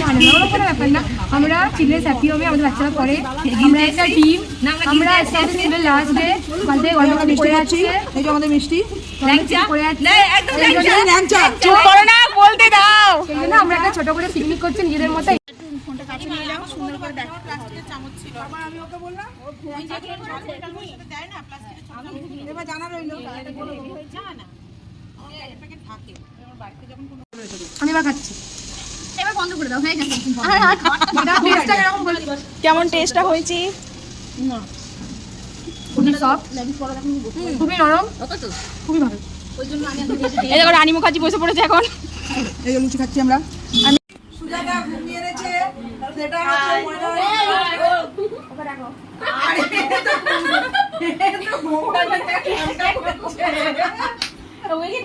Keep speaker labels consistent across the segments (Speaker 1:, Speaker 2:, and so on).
Speaker 1: না না ওরকম কোনো ব্যাপার না আমরা চিলড্রেন্স হ্যাপি হবে আমাদের বাচ্চারা পড়ে। আমরা একটা টিম আমরা স্কুলের লাস্ট ডে কালকে গল্প করে যাচ্ছে
Speaker 2: এই যে আমাদের মিষ্টি।
Speaker 1: করে যাচ্ছে
Speaker 2: এই ল্যাংচা?
Speaker 1: চুপ করো না বলতে দাও। সেই জন্য আমরা একটা ছোট করে পিকনিক করছি নিজেদের মতো।
Speaker 2: এবার জানা রইল।
Speaker 1: আমি এবার খাচ্ছি।
Speaker 3: বন্ধ করে দাও হয়ে গেছে
Speaker 1: কেমন
Speaker 4: টেস্টটা হয়েছে?
Speaker 1: খুবই নরম। খুবই ভালো।
Speaker 4: এই দেখো রানী মুখার্জি বসে পড়েছে এখন।
Speaker 2: এই লুচি খাচ্ছি আমরা। সুজাতা ঘুমিয়ে এনেছে। সেটা।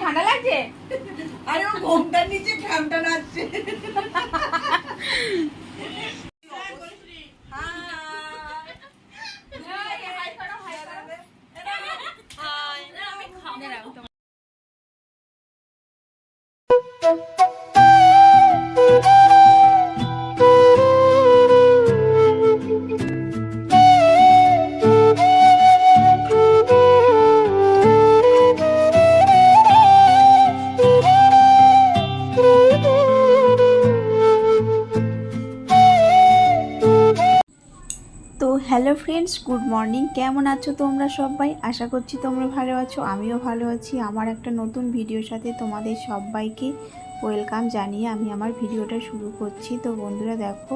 Speaker 4: ঠান্ডা লাগছে?
Speaker 2: আরে ও ঘোমটার নিচে ঠ্যামটা নাচছে
Speaker 5: হ্যালো ফ্রেন্ডস, গুড মর্নিং। কেমন আছো তোমরা সবাই? আশা করছি তোমরা ভালো আছো, আমিও ভালো আছি। আমার একটা নতুন ভিডিওর সাথে তোমাদের সবাইকে ওয়েলকাম জানিয়ে আমি আমার ভিডিওটা শুরু করছি। তো বন্ধুরা, দেখো,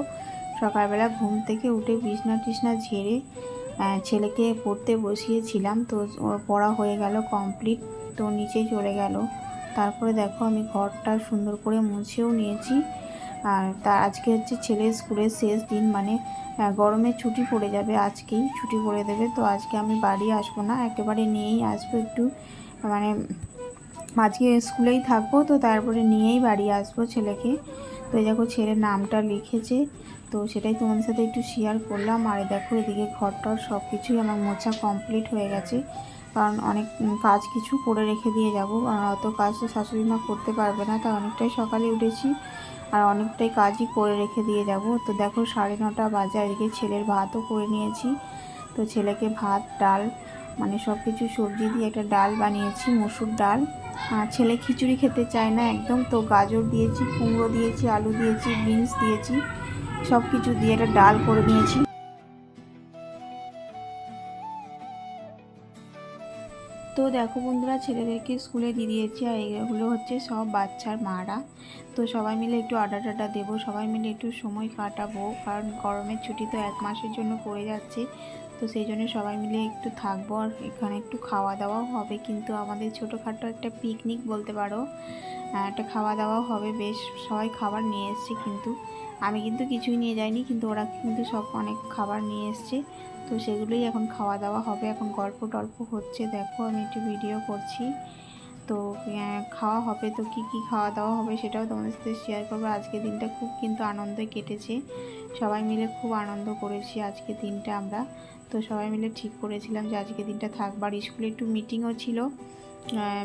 Speaker 5: সকালবেলা ঘুম থেকে উঠে বিছনা টিছনা ঝেড়ে ছেলেকে পড়তে বসিয়েছিলাম। তো ওর পড়া হয়ে গেল কমপ্লিট, তো নিচে চলে গেল। তারপরে দেখো, আমি ঘরটা সুন্দর করে মুছেও নিয়েছি। আর তা আজকে হচ্ছে ছেলে স্কুলের শেষ দিন মানে আহ, গরমের ছুটি পড়ে যাবে আজকেই ছুটি পড়ে দেবে। তো আজকে আমি বাড়ি আসব না একেবারে নিয়েই আসব একটু মানে আজকে স্কুলেই থাকব তো তারপরে নিয়েই বাড়ি আসব ছেলেকে। তো এই দেখো ছেলের নামটা লিখেছে তো সেটাই তোমাদের সাথে একটু শেয়ার করলাম। আর দেখো এদিকে ঘরটর সব কিছুই আমার মোছা কমপ্লিট হয়ে গেছে কারণ অনেক কাজ কিছু করে রেখে দিয়ে যাব। অত কাজ তো শাশুড়ি মা করতে পারবে না তাই অনেকটাই সকালে উঠেছি। আর অনেকটাই কাজই করে রেখে দিয়ে যাব। তো দেখো সাড়ে নটা বাজে এদিকে ছেলের ভাতও করে নিয়েছি। তো ছেলেকে ভাত, ডাল মানে সব কিছু সবজি দিয়ে একটা ডাল বানিয়েছি, মুসুর ডাল। আর ছেলে খিচুড়ি খেতে চায় না একদম, তো গাজর দিয়েছি, কুমড়ো দিয়েছি, আলু দিয়েছি, বিনস দিয়েছি সব কিছু দিয়ে একটা ডাল করে নিয়েছি। তো দেখো বন্ধুরা, ছেলেদেরকে স্কুলে দিয়ে দিয়েছি আর এগুলো হচ্ছে সব বাচ্চার মারা। তো সবাই মিলে একটু আড্ডা টাড্ডা দেবো, সবাই মিলে একটু সময় কাটাবো, কারণ গরমের ছুটি তো এক মাসের জন্য পড়ে যাচ্ছে। তো সেই জন্য সবাই মিলে একটু থাকব আর এখানে একটু খাওয়া দাওয়াও হবে, কিন্তু আমাদের ছোটোখাটো একটা পিকনিক বলতে পারো একটা খাওয়া দাওয়াও হবে। বেশ, সবাই খাবার নিয়ে এসছে কিন্তু। আমি কিন্তু কিছুই নিয়ে যাইনি, কিন্তু ওরা কিন্তু সব অনেক খাবার নিয়ে এসছে। তো সেগুলোই এখন খাওয়া দাওয়া হবে। এখন গল্প টল্প হচ্ছে, দেখো আমি একটু ভিডিও করছি। তো খাওয়া হবে তো কি কি খাওয়া দাওয়া হবে সেটাও তোমাদের সাথে শেয়ার করব। আজকে দিনটা খুব কিন্তু আনন্দে কেটেছে। সবাই মিলে খুব আনন্দ করেছি আজকে দিনটা আমরা। তো সবাই মিলে ঠিক করেছিলাম যে আজকে দিনটা থাকবার স্কুলে একটু মিটিংও ছিল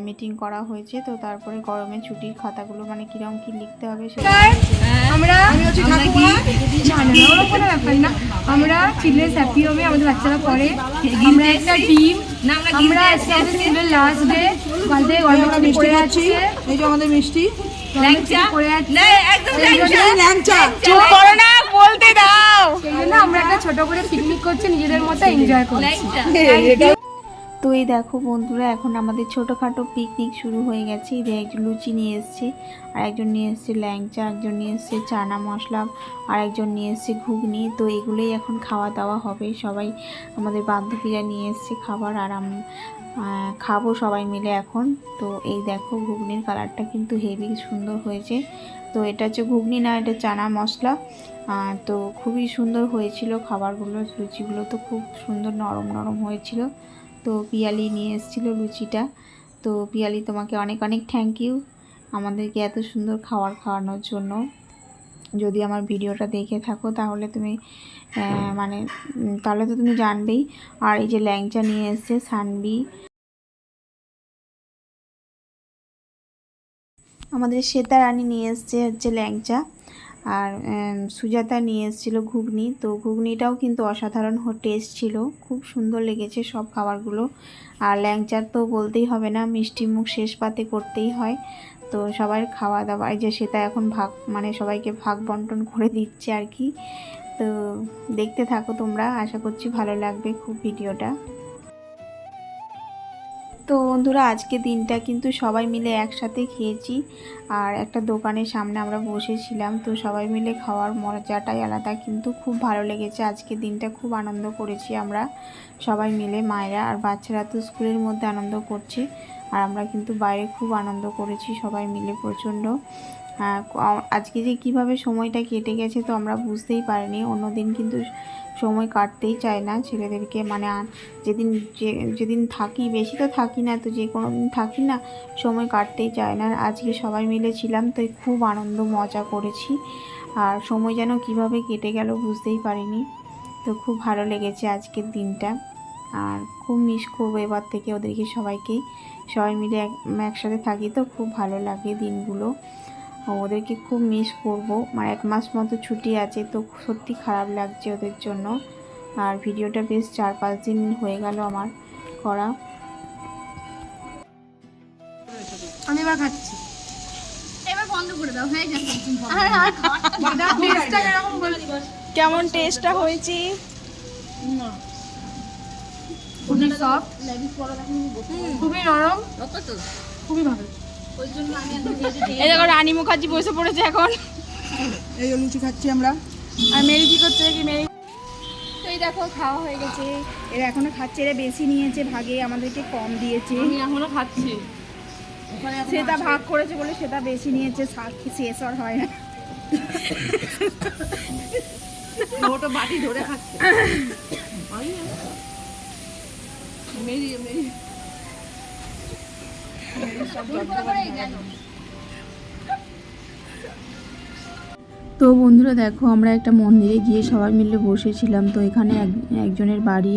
Speaker 5: মিটিং করা হয়েছে। তো তারপরে গরমে ছুটির খাতাগুলো মানে কীরকম কী লিখতে হবে সেটা
Speaker 1: আমরা
Speaker 2: আমি
Speaker 1: না না না ওরকম কোনো ব্যাপার না। আমরা চিলড্রেন্স হ্যাপি হবে আমাদের বাচ্চারা পড়ে। আমরা একটা টিম আমরা স্কুলের লাস্ট ডে কালকে
Speaker 2: মিষ্টি
Speaker 1: যাচ্ছে
Speaker 2: এই যে আমাদের মিষ্টি।
Speaker 1: করে যাচ্ছে
Speaker 2: ল্যাংচা।
Speaker 4: চুপ করো না বলতে দাও।
Speaker 1: সেই জন্য আমরা একটা ছোট করে পিকনিক করছি নিজেদের মতো এনজয় করছি।
Speaker 5: তো এই দেখো বন্ধুরা, এখন আমাদের ছোটোখাটো পিকনিক শুরু হয়ে গেছে। যে একজন লুচি নিয়ে এসছে, আর একজন নিয়ে এসছে ল্যাংচা, একজন নিয়ে এসছে চানা মশলা, আর একজন নিয়ে এসছে ঘুগনি। তো এগুলোই এখন খাওয়া দাওয়া হবে। সবাই আমাদের বান্ধবীরা নিয়ে এসছে খাবার, আর খাব সবাই মিলে এখন। তো এই দেখো ঘুগনির কালারটা কিন্তু হেভি সুন্দর হয়েছে। তো এটা হচ্ছে ঘুগনি না, এটা চানা মশলা। তো খুবই সুন্দর হয়েছিল খাবারগুলো, লুচিগুলো তো খুব সুন্দর নরম নরম হয়েছিল। তো পিয়ালি নিয়ে এসেছিল লুচিটা। তো পিয়ালি তোমাকে অনেক অনেক থ্যাংক ইউ আমাদেরকে এত সুন্দর খাবার খাওয়ানোর জন্য। যদি আমার ভিডিওটা দেখে থাকো তাহলে তুমি মানে তাহলে তো তুমি জানবেই। আর এই যে ল্যাংচা নিয়ে এসছে সানবি। আমাদের শ্বেতা রানী নিয়ে এসছে হচ্ছে ল্যাংচা। আর সুজাতা নিয়ে এসেছিল ঘুগনি। তো ঘুগনিটাও কিন্তু অসাধারণ টেস্ট ছিল। খুব সুন্দর লেগেছে সব খাবারগুলো। আর ল্যাংচার তো বলতেই হবে না, মিষ্টি মুখ শেষ পাতে করতেই হয়। তো সবার খাওয়া দাওয়া যে সেটা এখন ভাগ মানে সবাইকে ভাগ বন্টন করে দিচ্ছে আর কি। তো দেখতে থাকো তোমরা, আশা করছি ভালো লাগবে খুব ভিডিওটা। তো বন্ধুরা, আজকে দিনটা কিন্তু সবাই মিলে একসাথে খেয়েছি আর একটা দোকানের সামনে আমরা বসেছিলাম। তো সবাই মিলে খাওয়ার মজাটাই আলাদা, কিন্তু খুব ভালো লেগেছে। আজকে দিনটা খুব আনন্দ করেছি আমরা। সবাই মিলে মায়েরা আর বাচ্চারা তো স্কুলের মধ্যে আনন্দ করছে। আর আমরা কিন্তু বাইরে খুব আনন্দ করেছি সবাই মিলে প্রচণ্ড। আজকে যে কীভাবে সময়টা কেটে গেছে তো আমরা বুঝতেই পারিনি। অন্যদিন কিন্তু সময় কাটতেই চায় না ছেলেদেরকে। মানে যেদিন যে যেদিন থাকি, বেশি তো থাকি না, তো যে কোনো দিন থাকি না, সময় কাটতেই চায় না। আজকে সবাই মিলে ছিলাম তো খুব আনন্দ, মজা করেছি। আর সময় যেন কীভাবে কেটে গেল বুঝতেই পারিনি। তো খুব ভালো লেগেছে আজকের দিনটা। আর খুব মিস করব এবার থেকে ওদেরকে সবাইকে। সবাই মিলে একসাথে থাকি তো খুব ভালো লাগে দিনগুলো। ওদেরকে খুব মিস করব। মানে এক মাস মতো ছুটি আছে তো সত্যি খারাপ লাগছে ওদের জন্য। আর ভিডিওটা বেশ চার পাঁচ দিন হয়ে গেল আমার করা।
Speaker 1: আমি এবার খাচ্ছি।
Speaker 3: এবার বন্ধ করে দাও হয়ে গেছে। আর আর
Speaker 1: টেস্টটা কীরকম বলি।
Speaker 4: কেমন টেস্টটা হয়েছে?
Speaker 1: খুবই সফট খুবই নরম। খুবই ভালো।
Speaker 4: এই দেখো রানী মুখার্জি বসে পড়েছে এখন।
Speaker 2: এই লুচি খাচ্ছি আমরা।
Speaker 4: আর মেরি কি করছে কি মেরি? তো এই দেখো খাওয়া হয়ে গেছে। এরা এখনও খাচ্ছে এরা বেশি নিয়েছে ভাগে আমাদেরকে কম দিয়েছে।
Speaker 1: আমি এখনও খাচ্ছি।
Speaker 4: সেটা ভাগ করেছে বলে সেটা বেশি নিয়েছে শাক শেষ আর হয় না।
Speaker 2: ওটা বাটি ধরে খাচ্ছি।
Speaker 5: তো বন্ধুরা দেখো, আমরা একটা মন্দিরে গিয়ে সবাই মিলে বসেছিলাম। তো এখানে এক, একজনের বাড়ি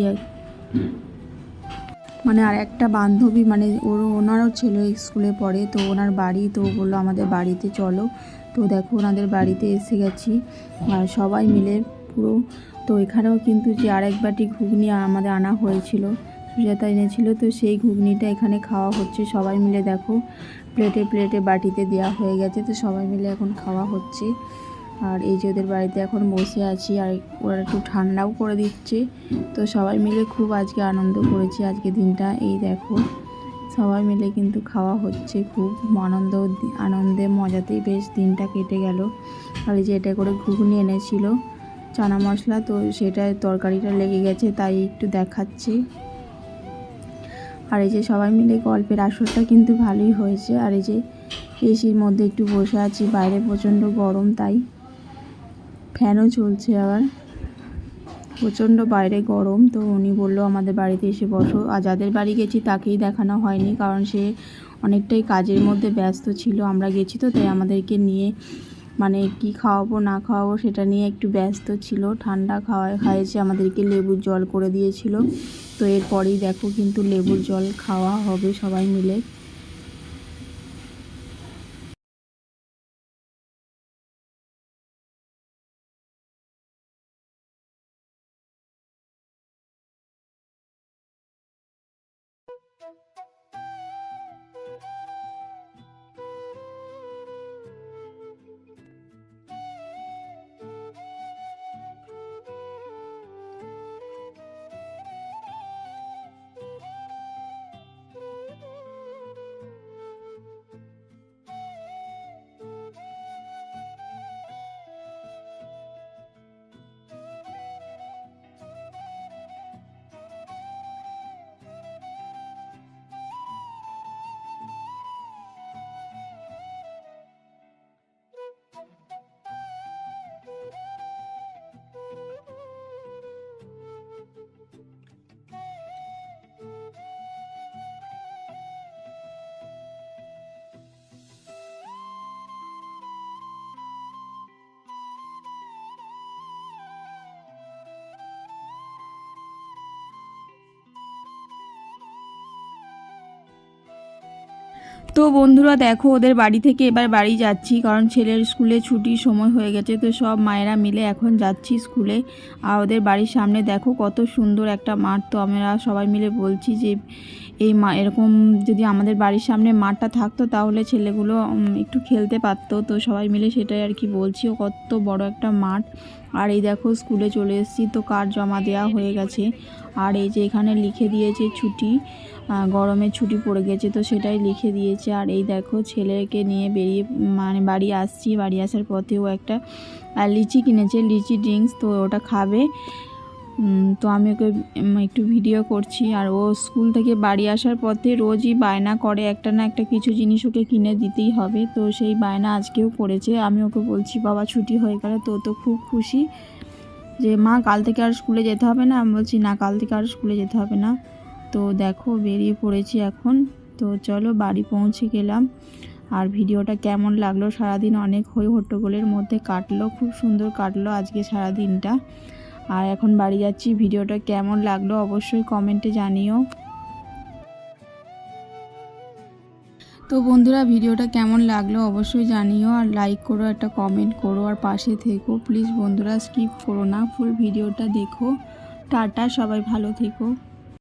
Speaker 5: মানে আর একটা বান্ধবী মানে ওর, ওনারও ছেলে স্কুলে পড়ে, তো ওনার বাড়ি, তো বলল আমাদের বাড়িতে চলো। তো দেখো, ওনাদের বাড়িতে এসে গেছি। আর সবাই মিলে পুরো, তো এখানেও কিন্তু যে আরেক বাটি ঘুগনি আমাদের আনা হয়েছিল। সুজাতা এনেছিল। তো সেই ঘুগনিটা এখানে খাওয়া হচ্ছে। সবাই মিলে দেখো, প্লেটে প্লেটে বাটিতে দেওয়া হয়ে গেছে। তো সবাই মিলে এখন খাওয়া হচ্ছে। আর এই যে ওদের বাড়িতে এখন বসে আছি, আর ওরা একটু ঠান্ডাও করে দিচ্ছে। তো সবাই মিলে খুব আজকে আনন্দ করেছি আজকে দিনটা। এই দেখো, সবাই মিলে কিন্তু খাওয়া হচ্ছে খুব আনন্দ, আনন্দে, মজাতেই বেশ দিনটা কেটে গেল। আর এই যে এটা করে ঘুগনি এনেছিল, চানা মশলা। তো সেটা তরকারিটা লেগে গেছে, তাই একটু দেখাচ্ছি। আর এই যে সবাই মিলে গল্পের আসরটা কিন্তু ভালোই হয়েছে। আর এই যে এসির মধ্যে একটু বসে আছি, বাইরে প্রচণ্ড গরম তাই। ফ্যানও চলছে আবার। প্রচণ্ড বাইরে গরম, তো উনি বলল, আমাদের বাড়িতে এসে বসো। আর যাদের বাড়ি গেছি তাকেই দেখানো হয়নি, কারণ সে অনেকটাই কাজের মধ্যে ব্যস্ত ছিল। আমরা গেছি তো, তাই আমাদেরকে নিয়ে মানে কি খাওয়াবো, না খাওয়াবো সেটা নিয়ে একটু ব্যস্ত ছিল। ঠান্ডা খাওয়া খাইয়েছে, আমাদেরকে লেবুর জল করে দিয়েছিল। তো এরপরেই দেখো কিন্তু লেবুর জল খাওয়া হবে সবাই মিলে। তো বন্ধুরা দেখো, ওদের বাড়ি থেকে এবার বাড়ি যাচ্ছি, কারণ ছেলের স্কুলে ছুটির সময় হয়ে গেছে, তো সব মায়েরা মিলে এখন যাচ্ছি স্কুলে। আর ওদের বাড়ির সামনে দেখো কত সুন্দর একটা মাঠ, তো আমরা সবাই মিলে বলছি যে এই মা এরকম যদি আমাদের বাড়ির সামনে মাঠটা থাকতো তাহলে ছেলেগুলো একটু খেলতে পারতো। তো সবাই মিলে সেটাই আর কি বলছি ও কত বড় একটা মাঠ। আর এই দেখো স্কুলে চলে এসেছি তো কার জমা দেওয়া হয়ে গেছে। আর এই যে এখানে লিখে দিয়েছে ছুটি আহ, গরমের ছুটি পড়ে গেছে তো সেটাই লিখে দিয়েছে। আর এই দেখো ছেলেকে নিয়ে বেরিয়ে মানে বাড়ি আসছি। বাড়ি আসার পথেও একটা লিচি কিনেছে লিচি ড্রিঙ্কস তো ওটা খাবে। তো আমি ওকে একটু ভিডিও করছি। আর ও স্কুল থেকে বাড়ি আসার পথে রোজই বায়না করে একটা না একটা কিছু জিনিস ওকে কিনে দিতেই হবে। তো সেই বায়না আজকেও করেছে। আমি ওকে বলছি, বাবা, ছুটি হয়ে গেলে, তো তো খুব খুশি যে, মা, কাল থেকে আর স্কুলে যেতে হবে না? আমি বলছি, না, কাল থেকে আর স্কুলে যেতে হবে না। তো দেখো, বেরিয়ে পড়েছি এখন। তো চলো বাড়ি পৌঁছে গেলাম। আর ভিডিওটা কেমন লাগল? সারাদিন অনেক হই হট্টগোলের মধ্যে কাটলো, খুব সুন্দর কাটলো আজকে সারা দিনটা আর এখন বাড়ি যাচ্ছি। ভিডিওটা কেমন লাগল অবশ্যই কমেন্টে জানিও। তো বন্ধুরা, ভিডিওটা কেমন লাগল অবশ্যই জানিও আর লাইক করো, একটা কমেন্ট করো আর পাশে থেকো। প্লিজ বন্ধুরা স্কিপ করো না। ফুল ভিডিওটা দেখো। টাটা, সবাই ভালো থেকো।